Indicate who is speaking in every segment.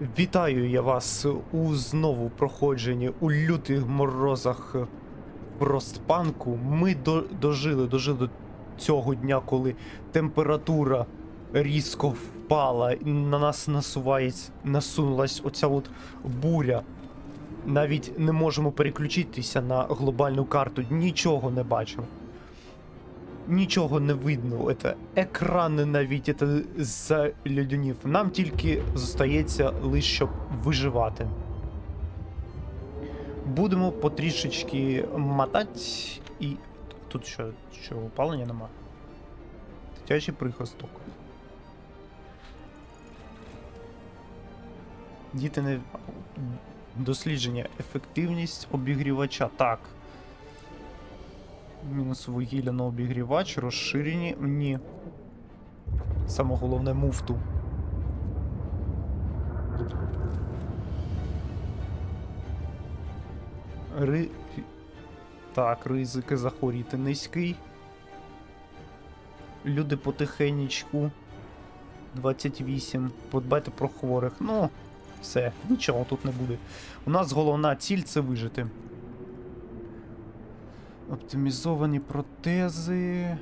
Speaker 1: Вітаю я вас у знову проходженні у лютих морозах Фростпанку. Ми до, дожили, дожили до цього дня, коли температура різко впала, і на нас насувається, насунулась оця от буря. Навіть не можемо переключитися на глобальну карту, нічого не бачимо. Нічого не видно, это екрани навіть это залюдянів. Нам тільки зостається лише щоб виживати. Будемо потрішечки мотати і. Тут що, що опалення нема? Дитячий прихисток. Діти не. Дослідження. Ефективність обігрівача. Так. Мінус вугілля на обігрівач, розширені. Ні. Саме головне муфту. Ри... Так, ризики захворіти низький. Люди потихенечку. 28. Подбайте про хворих. Ну, все, нічого тут не буде. У нас головна ціль це вижити. Оптимізовані протези.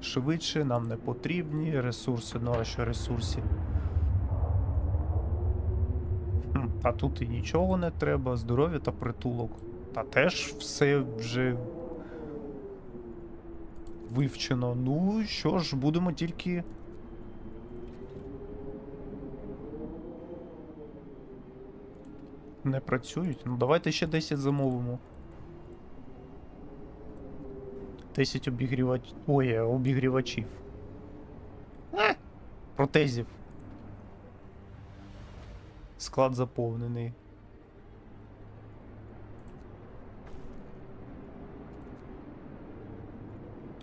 Speaker 1: Швидше нам не потрібні. Ресурси, ну а що ресурси? А тут і нічого не треба. Здоров'я та притулок. Та теж все вже вивчено. Ну що ж, будемо тільки. Не працюють. Ну давайте ще 10 замовимо. 10 обігрівач... Ой, е, обігрівачів. Е, Протезів. Склад заповнений.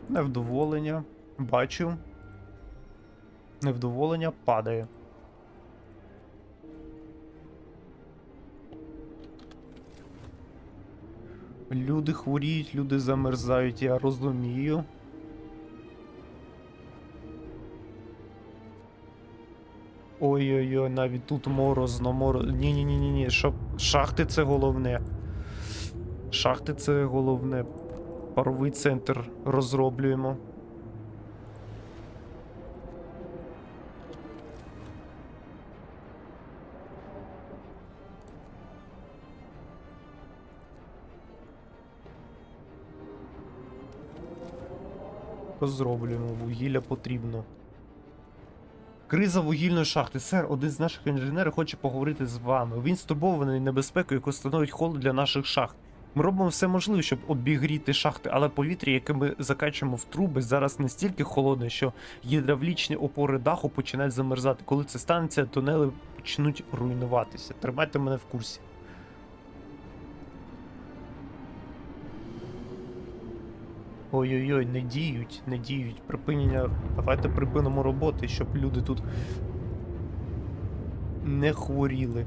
Speaker 1: Невдоволення. Бачу. Невдоволення падає. Люди хворіють, люди замерзають, я розумію. Ой-ой-ой, навіть тут морозно, морозно. Ні-ні-ні, ні, шахти це головне. Шахти це головне. Паровий центр розроблюємо. Розроблюємо, вугілля потрібно. Криза вугільної шахти. Сер, один з наших інженерів хоче поговорити з вами. Він стурбований небезпекою, яку становить холод для наших шахт. Ми робимо все можливе, щоб обігріти шахти, але повітря, яке ми закачуємо в труби, зараз настільки холодне, що гідравлічні опори даху починають замерзати. Коли це станеться, тунели почнуть руйнуватися. Тримайте мене в курсі. Ой-ой-ой, не діють, не діють. Припинення. Давайте припинимо роботи, щоб люди тут не хворіли.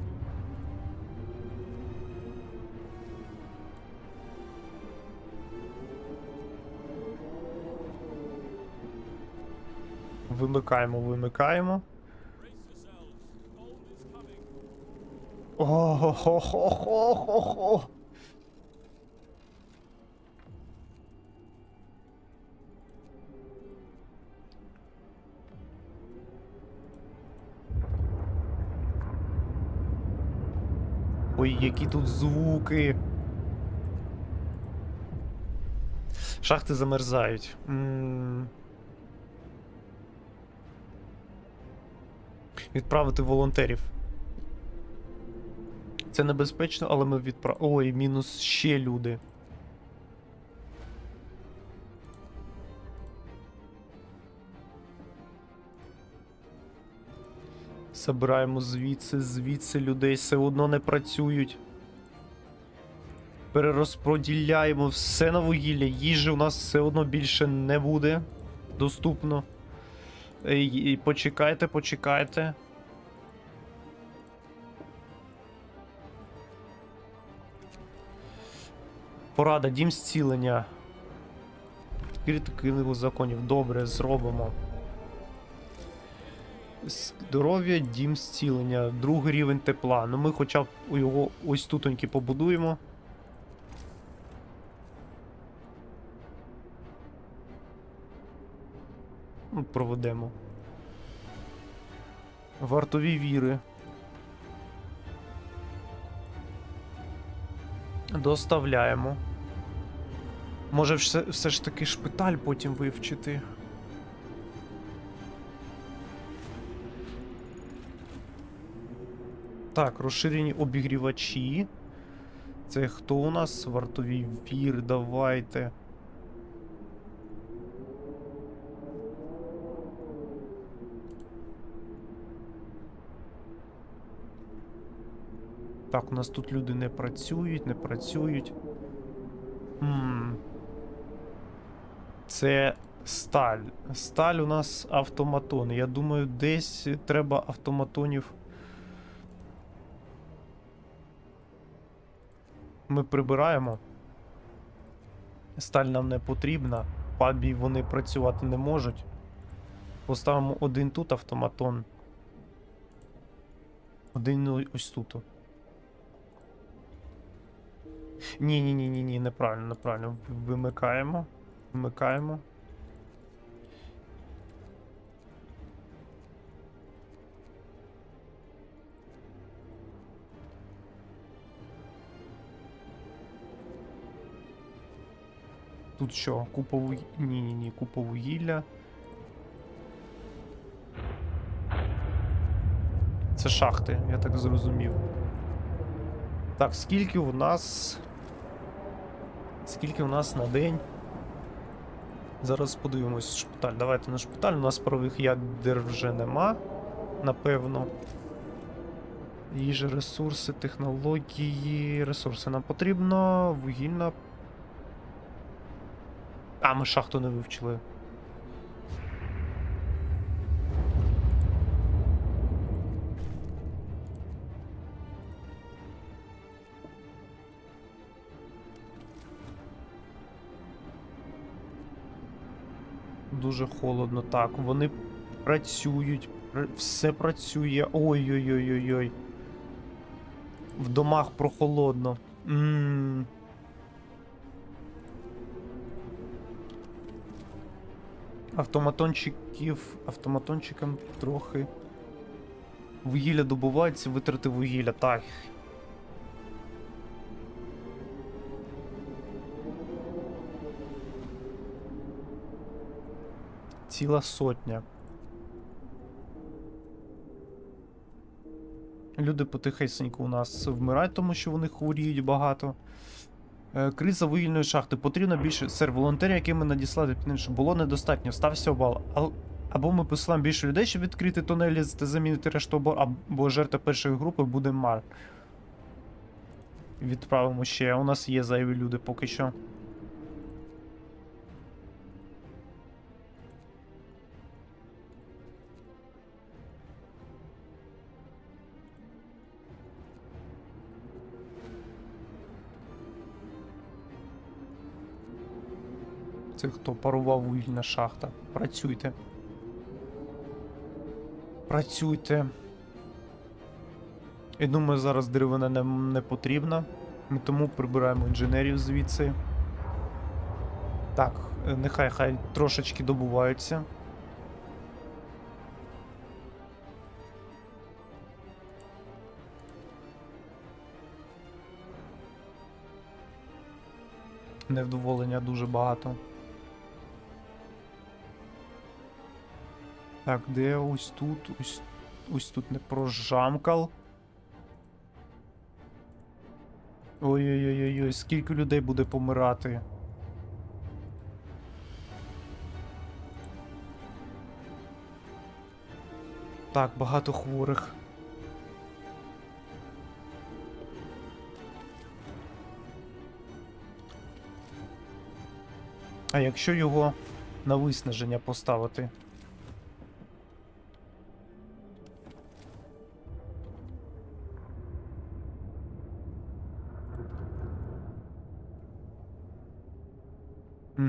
Speaker 1: Вимикаємо, вимикаємо. Ого-хо-хо-хо-хо-хо. Ой, які тут звуки. Шахти замерзають. М. Відправити волонтерів. Це небезпечно, але ми відправ... Ой, мінус ще люди. Забираємо звідси, звідси людей все одно не працюють. Перерозподіляємо все на вугілля. Їжі у нас все одно більше не буде доступно. І Почекайте, почекайте. Порада, дім зцілення. Відкрити книгу законів. Добре, зробимо. Здоров'я, дім зцілення, другий рівень тепла. Ну ми хоча б його ось тутоньки побудуємо. Ну, проведемо. Вартові віри. Доставляємо. Може, все, все ж таки шпиталь потім вивчити. Так, розширені обігрівачі. Це хто у нас? Вартові вір, давайте. Так, у нас тут люди не працюють, не працюють. Хм. Це сталь. Сталь у нас автоматон. Я думаю, десь треба автоматонів. Ми прибираємо. Сталь нам не потрібна. Пабі вони працювати не можуть. Поставимо один тут автоматон. Один ось тут. Ні, ні, ні, ні, ні, неправильно, неправильно. Вимикаємо. Вмикаємо. Тут що? Купа вуг... Ні, купа вугілля. Це шахти, я так зрозумів. Так, скільки у нас. Скільки у нас на день? Зараз подивимось шпиталь. Давайте на шпиталь. У нас парових ядер вже нема, напевно. Їжа, ресурси, технології. Ресурси нам потрібно. Вугільна. А, ми шахту не вивчили. Дуже холодно. Так, вони працюють. Все працює. Ой-ой-ой-ой-ой. В домах прохолодно. Ммм. Автоматончиків. Автоматончикам трохи. Вугілля добувається, витрати вугілля. Так. Ціла сотня. Люди потихесеньку у нас вмирають, тому що вони хворіють багато. Е, Криза вугільної шахти. Потрібно більше. Сер, волонтерів, які ми надіслали пізніше, було недостатньо. Стався обвал. Або ми посилаємо більше людей, щоб відкрити тунелі та замінити решту обор, або жертва першої групи буде мар. Відправимо ще. У нас є зайві люди поки що. Це хто парував вугільна шахта. Працюйте. Працюйте. Я думаю, зараз деревина нам не потрібна. Ми тому прибираємо інженерів звідси. Так, е, нехай хай трошечки добуваються. Невдоволення дуже багато. Так, де ось тут, ось, ось тут не прожамкал. Ой-ой-ой, скільки людей буде помирати. Так, багато хворих. А якщо його на виснаження поставити?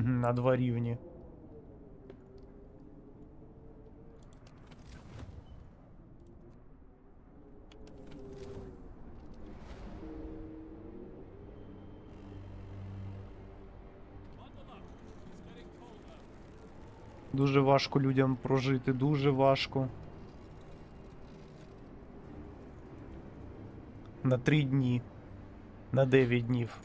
Speaker 1: На два рівні. Дуже важко людям прожити, дуже важко. На три дні, на дев'ять днів.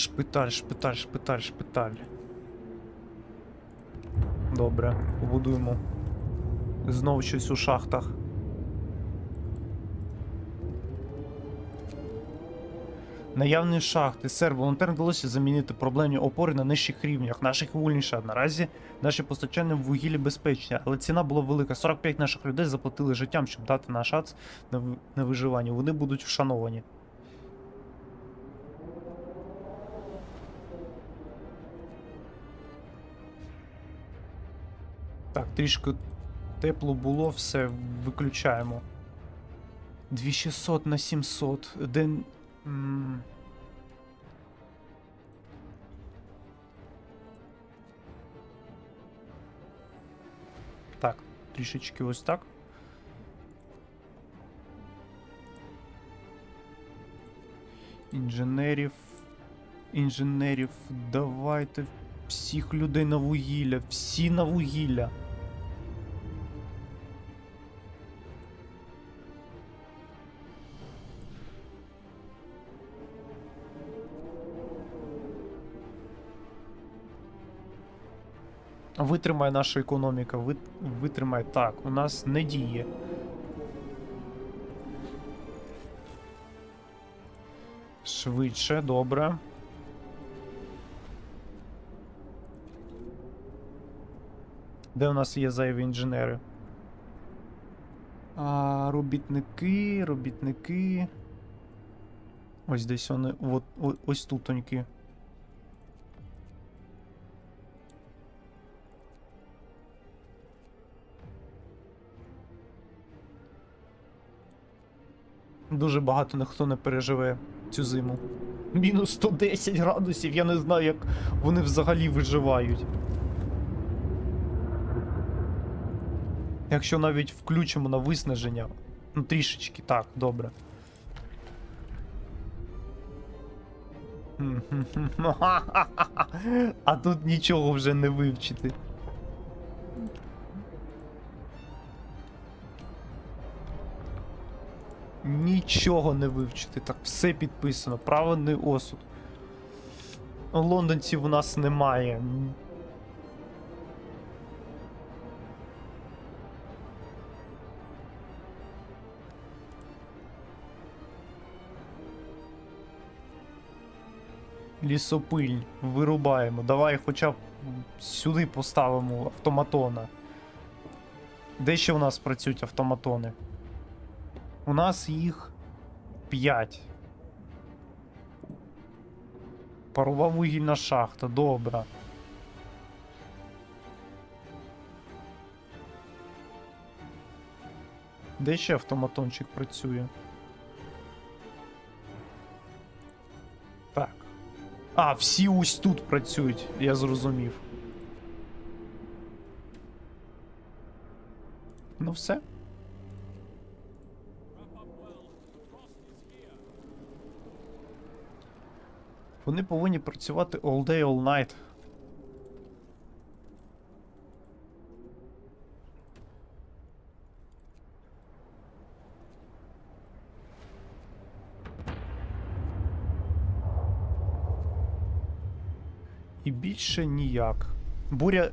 Speaker 1: Шпиталь, шпиталь, шпиталь, шпиталь. Добре, побудуємо. Знов щось у шахтах. Наявні шахти. Сер, волонтерам вдалося замінити проблемні опори на нижчих рівнях. Наших вугільніша. Наразі наші постачання в вугіллі безпечні, але ціна була велика. 45 наших людей заплатили життям, щоб дати наш шанс на виживання. Вони будуть вшановані. Трішки тепло було, все виключаємо. 2600 на 700. Ден. м, Так, трішечки ось так. Інженерів. Інженерів. Давайте всіх людей на вугілля. Всі на вугілля. Витримає наша економіка, вит... витримає. Так, у нас не діє. Швидше, добре. Де у нас є зайві інженери? А, робітники, робітники. Ось десь вони. От, ось тутоньки. Дуже багато ніхто не переживе цю зиму. Мінус 110 градусів, я не знаю, як вони взагалі виживають. Якщо навіть включимо на виснаження. Ну, трішечки, так, добре. А тут нічого вже не вивчити. Нічого не вивчити. Так, все підписано. Правильний осуд. Лондонців у нас немає. Лісопиль. Вирубаємо. Давай хоча б сюди поставимо автоматона. Де ще у нас працюють автоматони? У нас їх 5. Парова вугільна шахта, добре. Де ще автоматончик працює? Так. А, всі ось тут працюють, я зрозумів. Ну все. Вони повинні працювати all day, all night. І більше ніяк. Буря.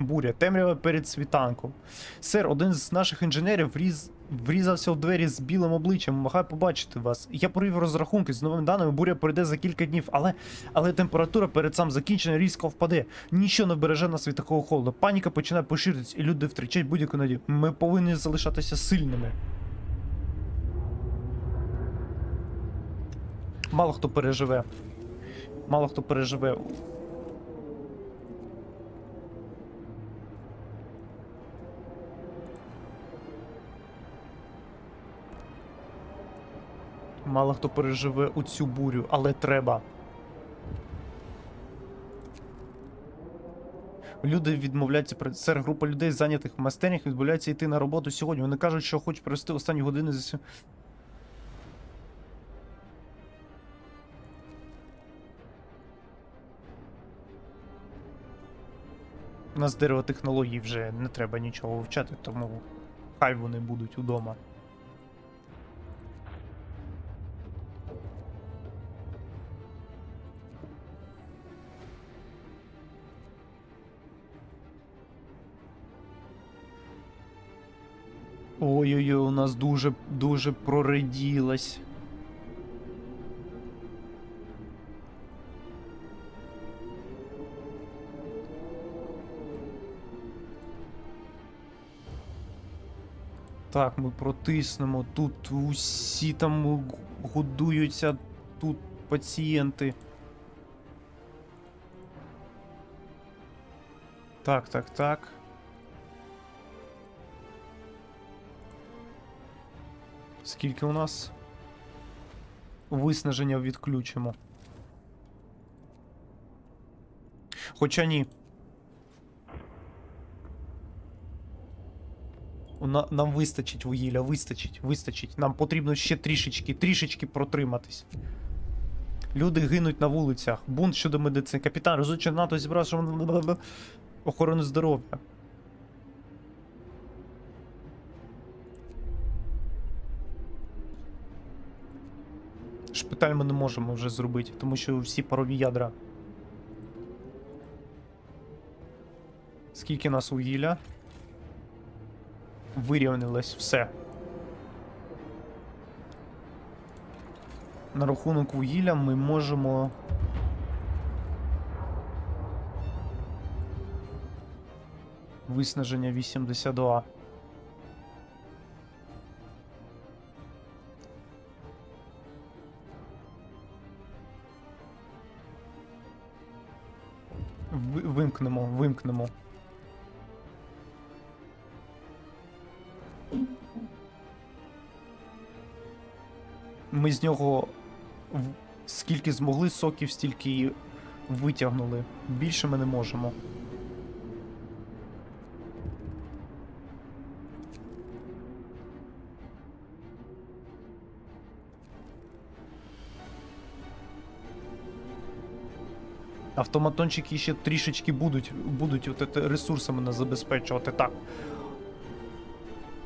Speaker 1: Буря, темрява перед світанком. Сер, один з наших інженерів вріз... врізався в двері з білим обличчям, махає побачити вас. Я провів розрахунки з новими даними, буря пройде за кілька днів, але але температура перед сам закінченням різко впаде. Ніщо не береже нас від такого холоду. Паніка починає поширитись, і люди втрачають будь-яку надію. Ми повинні залишатися сильними. Мало хто переживе. Мало хто переживе. Мало хто переживе у цю бурю, але треба. Люди відмовляються при сер, група людей, зайнятих в майстернях, відмовляються йти на роботу сьогодні. Вони кажуть, що хочуть провести останні години за У нас деревотехнологій вже не треба нічого вивчати, тому хай вони будуть удома. Ой-ой-ой, у нас дуже дуже прореділась. Так, ми протиснемо. Тут усі там годуються, тут пацієнти. Так, так, так. Скільки у нас? Виснаження відключимо. Хоча ні. Нам вистачить вугілля, вистачить, вистачить. Нам потрібно ще трішечки, трішечки протриматись. Люди гинуть на вулицях. Бунт щодо медицини. Капітан, розучив НАТО зібрав що охорону здоров'я. Шпиталь ми не можемо вже зробити, тому що всі парові ядра. Скільки нас вугілля? Вирівнялось все. На рахунок вугілля ми можемо. Виснаження 82. Вимкнемо, вимкнемо. Ми з нього скільки змогли соків, стільки і витягнули. Більше ми не можемо. Автоматончики ще трішечки будуть, будуть от ресурсами нас забезпечувати. Так.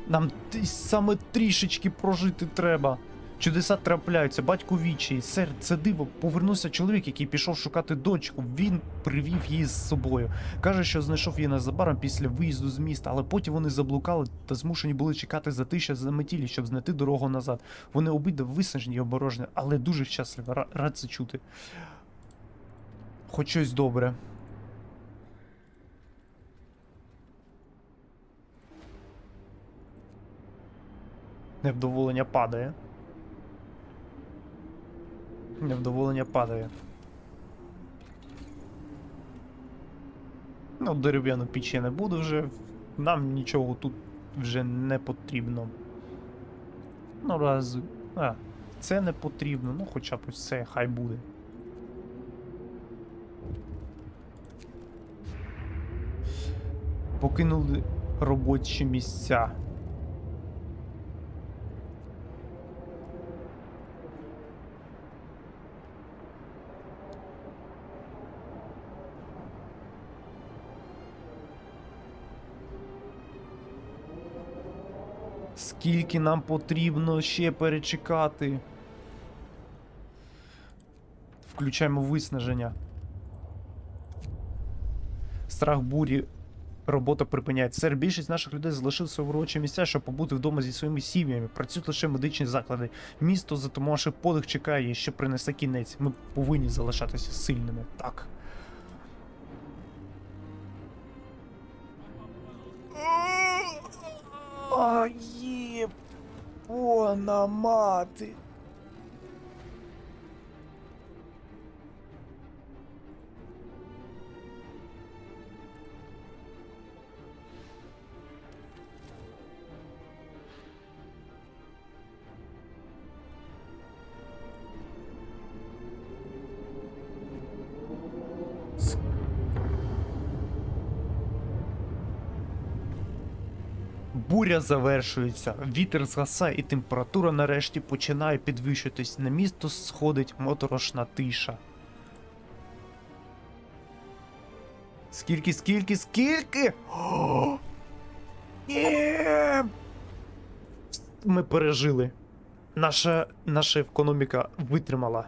Speaker 1: Нам саме трішечки прожити треба. Чудеса трапляються, батько вічий, сер, це диво. Повернувся чоловік, який пішов шукати дочку. Він привів її з собою. Каже, що знайшов її незабаром після виїзду з міста, але потім вони заблукали та змушені були чекати за тисяча заметілі, щоб знайти дорогу назад. Вони обидва виснажені і оборожні, але дуже щасливі. Рад це чути. Хоч щось добре. Невдоволення падає. Невдоволення падає. Ну, дерев'яну піч я не буду вже. Нам нічого тут вже не потрібно. Ну, раз. А, це не потрібно, ну хоча б ось це хай буде. Покинули робочі місця. Скільки нам потрібно ще перечекати? Включаємо виснаження. Страх бурі. Робота припиняється. Сер, більшість наших людей залишили свої робочі місця, щоб побути вдома зі своїми сім'ями. Працюють лише медичні заклади. Місто, затумавши подих, чекає, що принесе кінець. Ми повинні залишатися сильними. Так. А є пона мати. Буря завершується, вітер згасає, і температура нарешті починає підвищитись. На місто сходить моторошна тиша. Скільки, скільки, скільки? Ні! Ми пережили. Наша, наша економіка витримала.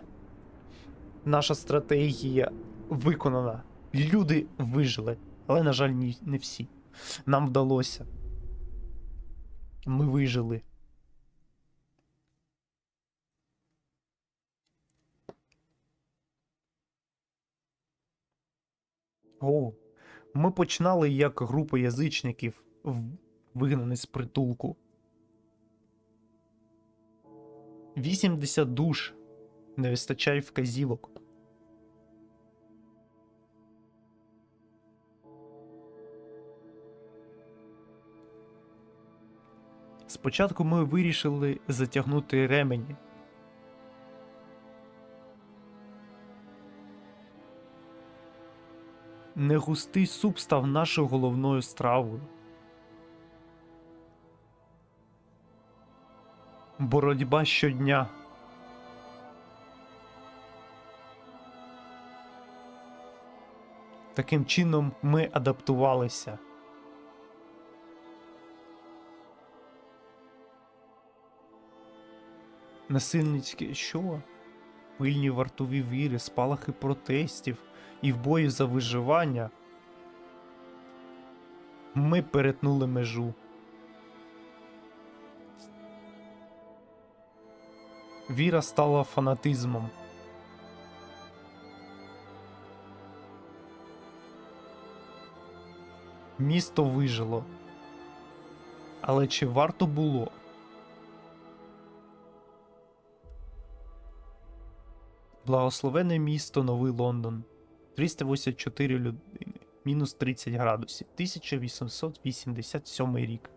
Speaker 1: Наша стратегія виконана. Люди вижили. Але, на жаль, ні, не всі. Нам вдалося. Ми вижили. О, ми починали як група язичників, вигнані з притулку. 80 душ. Не вистачає вказівок. Спочатку ми вирішили затягнути ремені. Негустий суп став нашою головною стравою. Боротьба щодня. Таким чином ми адаптувалися. Насильницьке що? Пильні вартові віри, спалахи протестів і в бою за виживання. Ми перетнули межу. Віра стала фанатизмом. Місто вижило. Але чи варто було? Благословене місто Новий Лондон. 384 людини. Мінус 30 градусів. 1887 рік.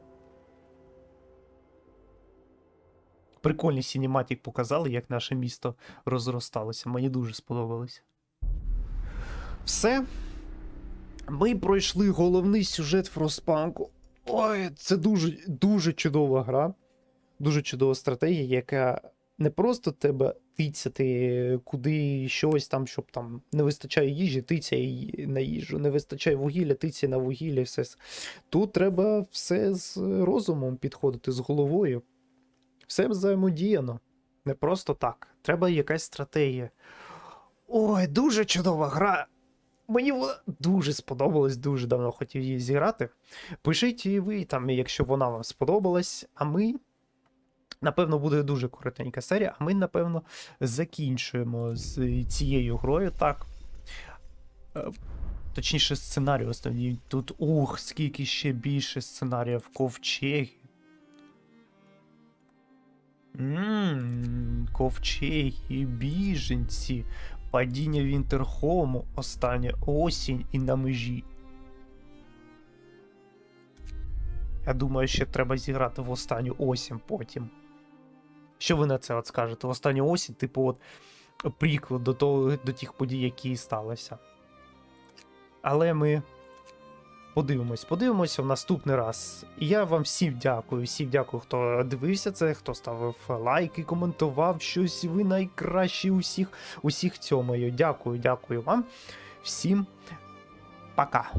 Speaker 1: Прикольний сінематік показали, як наше місто розросталося. Мені дуже сподобалось. Все. Ми пройшли головний сюжет Фростпанку. Ой, це дуже, дуже чудова гра. Дуже чудова стратегія, яка не просто тебе тицяти куди щось там, щоб там не вистачає їжі, тицяй на їжу, не вистачає вугілля, тицяй на вугілля, все. Тут треба все з розумом підходити, з головою. Все взаємодіяно. Не просто так. Треба якась стратегія. Ой, дуже чудова гра. Мені вона дуже сподобалась, дуже давно хотів її зіграти. Пишіть і ви там, якщо вона вам сподобалась, а ми. Напевно, буде дуже коротенька серія, а ми, напевно, закінчуємо з цією грою. Так. Е, Точніше, сценарій основні. Тут ух, скільки ще більше сценаріїв ковчеги. Ммм, ковчеги, біженці, падіння Вінтерхому, остання осінь і на межі. Я думаю, ще треба зіграти в останню осінь потім. Що ви на це от скажете? В останню осінь, типу, от приклад до, того, до тих подій, які сталися. Але ми подивимось, подивимося в наступний раз. І я вам всім дякую. Всім дякую, хто дивився це, хто ставив лайки, коментував щось. Ви найкращі усіх, усіх цьому. Дякую, дякую вам. Всім пока.